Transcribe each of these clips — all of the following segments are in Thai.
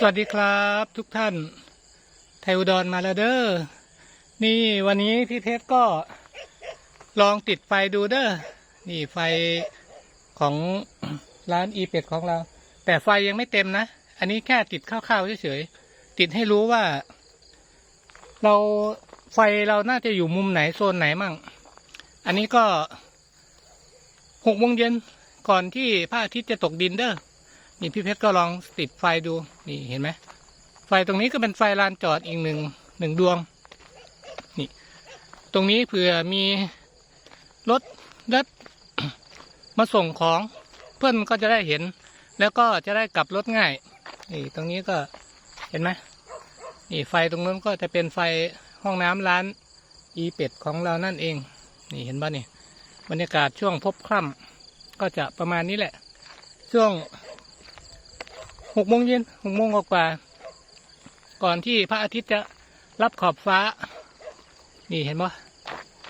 สวัสดีครับทุกท่าน ไทยอุดรมาแล้วเด้อ นี่วันนี้พี่เพชรก็ลองติดไฟดูเด้อ นี่ไฟของร้านอีเป็ดของเรา แต่ไฟยังไม่เต็มนะ อันนี้แค่ติดคร่าวๆเฉยๆ ติดให้รู้ว่า เราไฟเราน่าจะอยู่มุมไหนโซนไหนมั่ง อันนี้ก็หกโมงเย็นก่อนที่พระอาทิตย์จะตกดินเด้อ นี่พี่เพชรก็ลองติดไฟดูนี่เห็นไหมไฟตรงนี้ก็เป็นไฟลานจอดอีกหนึ่งหนึ่งดวง นี่ ตรงนี้เผื่อมีรถรถมาส่งของเพื่อนก็จะได้เห็น แล้วก็จะได้กลับรถง่าย นี่ตรงนี้ก็เห็นไหมนี่ไฟตรงนู้นก็จะเป็นไฟห้องน้ำร้านอีเป็ดของเรานั่นเอง นี่เห็นป่ะนี่บรรยากาศช่วงพบค่ำก็จะประมาณนี้แหละ ช่วง หกโมงเย็นหกโมงกว่าก่อนที่พระอาทิตย์จะรับขอบฟ้า นี่เห็นปะ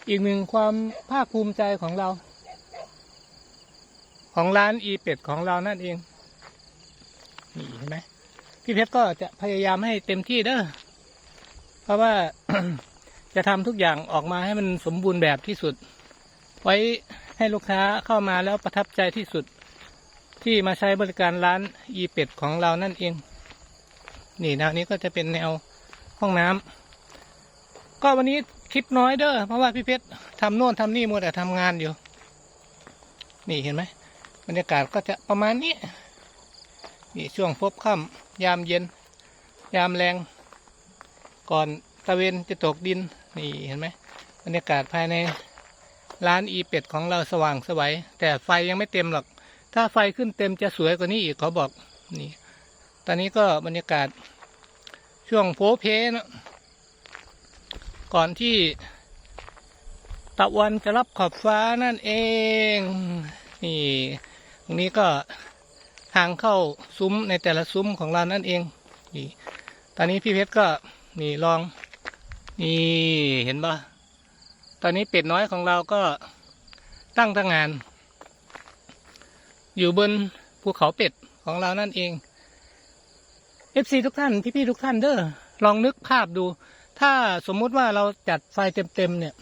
อีกหนึ่งความภาคภูมิใจของเรา ของร้านอีเป็ดของเรานั่นเอง นี่เห็นไหมพี่เพชรก็จะพยายามให้เต็มที่เด้อเพราะว่าจะทำทุกอย่างออกมาให้มันสมบูรณ์แบบที่สุด ไว้ให้ลูกค้าเข้ามาแล้วประทับใจที่สุด ที่มาใช้บริการร้านอีเป็ดของเรานั่นเอง นี่แนวนี้ก็จะเป็นแนวห้องน้ำก็วันนี้คลิปน้อยเด้อเพราะว่าพี่เพชรทำโน่นทำนี่มัวแต่ทำงานอยู่ นี่เห็นไหมบรรยากาศก็จะประมาณนี้นี่ช่วงพบค่ำยามเย็น ยามแรง ก่อนตะเวนจะตกดิน นี่เห็นไหมบรรยากาศภายในร้านอีเป็ดของเราสว่างสวัยแต่ไฟยังไม่เต็มหรอก ถ้าไฟขึ้นเต็มจะสวยกว่านี้อีกเขาบอกนี่ ตอนนี้ก็บรรยากาศช่วงโพเพนะก่อนที่ตะวันจะรับขอบฟ้านั่นเอง นี่ตรงนี้ก็ทางเข้าซุ้มในแต่ละซุ้มของเรานั่นเอง นี่ ตอนนี้พี่เพชรก็นี่ลอง นี่เห็นปะตอนนี้เป็ดน้อยของเราก็ตั้งทางงาน อยู่บนภูเขาเป็ดของเรานั่นเอง FC ทุกท่านพี่ๆทุกท่านเด้อลองนึกภาพดู ถ้าสมมุติว่าเราจัดไฟเต็มๆเนี่ย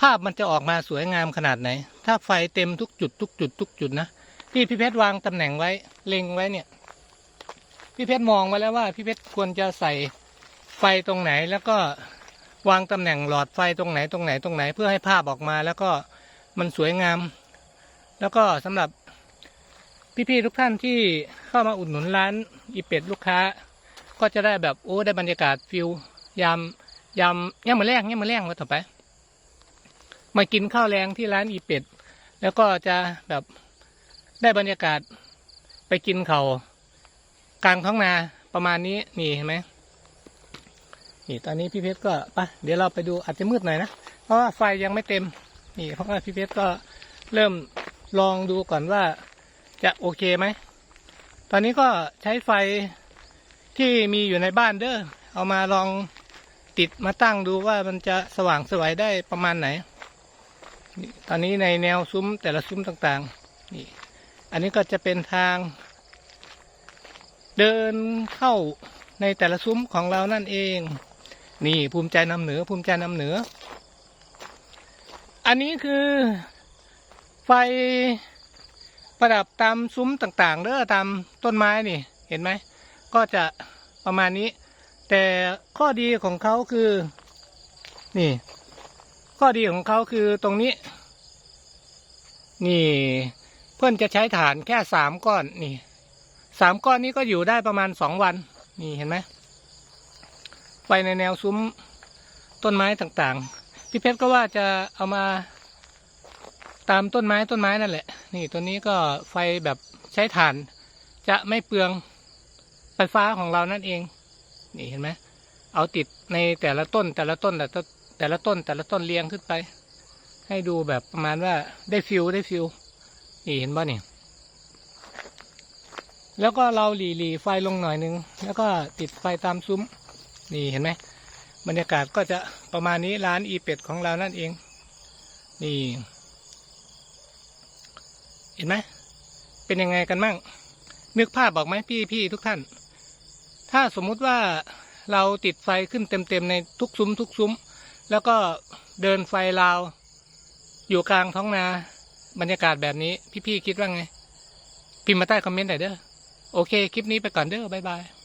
ภาพมันจะออกมาสวยงามขนาดไหน ถ้าไฟเต็มทุกจุด ทุกจุด ทุกจุดนะที่พี่เพชรวางตำแหน่งไว้เล็งไว้เนี่ย พี่เพชรมองไว้แล้วว่าพี่เพชรควรจะใส่ไฟตรงไหนแล้วก็วางตำแหน่งหลอดไฟตรงไหนตรงไหนตรงไหน เพื่อให้ภาพออกมา แล้วก็มันสวยงาม แล้วก็สำหรับ พี่ๆทุกท่านที่เข้ามาอุดหนุนร้านอีเป็ดลูกค้า ก็จะได้แบบโอ้ได้บรรยากาศฟิลยามยามย่ามมาแรงย่ามมาแรงว่าต่อไป มากินข้าวแรงที่ร้านอีเป็ด แล้วก็จะแบบได้บรรยากาศไปกินเขากลางท้องนาประมาณนี้นี่เห็นไหมนี่ตอนนี้พี่เพชรก็ไปะเดี๋ยวเราไปดูอาจจะมืดหน่อยนะเพราะว่าไฟยังไม่เต็ม นี่เพราะว่าพี่เพชรก็เริ่มลองดูก่อนว่า จะโอเคไหม ตอนนี้ก็ใช้ไฟที่มีอยู่ในบ้านเด้อ เอามาลองติดมาตั้งดูว่ามันจะสว่างสวยได้ประมาณไหน ตอนนี้ในแนวซุ้มแต่ละซุ้มต่างๆ นี่ อันนี้ก็จะเป็นทาง เดินเข้าในแต่ละซุ้มของเรานั่นเอง นี่ภูมิใจนำเหนือ ภูมิใจนำเหนือ อันนี้คือไฟ ประดับตามซุ้มต่างๆเด้อตามต้นไม้นี่เห็นไหม ก็จะประมาณนี้ แต่ข้อดีของเขาคือ นี่ ข้อดีของเขาคือตรงนี้ นี่ เพื่อนจะใช้ฐานแค่สามก้อนนี่สามก้อนนี้ก็อยู่ได้ประมาณสองวัน นี่เห็นไหมไฟในแนวซุ้มต้นไม้ต่างๆพี่เพชรก็ว่าจะเอามา ตามต้นไม้ต้นไม้นั่นแหละ นี่ตัวนี้ก็ไฟแบบใช้ถ่าน จะไม่เปลืองไฟฟ้าของเรานั่นเอง นี่เห็นไหมเอาติดในแต่ละต้นแต่ละต้นแต่ละแต่ละต้นแต่ละต้นเรียงขึ้นไป ให้ดูแบบประมาณว่าได้ฟิลได้ฟิลนี่เห็นป่ะนี่แล้วก็เราหลีหลีไฟลงหน่อยนึง แล้วก็ติดไฟตามซุ้ม นี่เห็นไหมบรรยากาศก็จะประมาณนี้ร้านอีเป็ดของเรานั่นเอง นี่ เห็นไหมเป็นยังไงกันมั่งนึกภาพบอกไหมพี่พี่ทุกท่าน ถ้าสมมุติว่าเราติดไฟขึ้นเต็มๆในทุกซุ้มทุกซุ้ม แล้วก็เดินไฟลาว อยู่กลางท้องนา บรรยากาศแบบนี้ พี่ๆคิดว่าไง พิมพ์มาใต้คอมเมนต์หน่อยเด้อโอเค คลิปนี้ไปก่อนเด้อบ๊ายบาย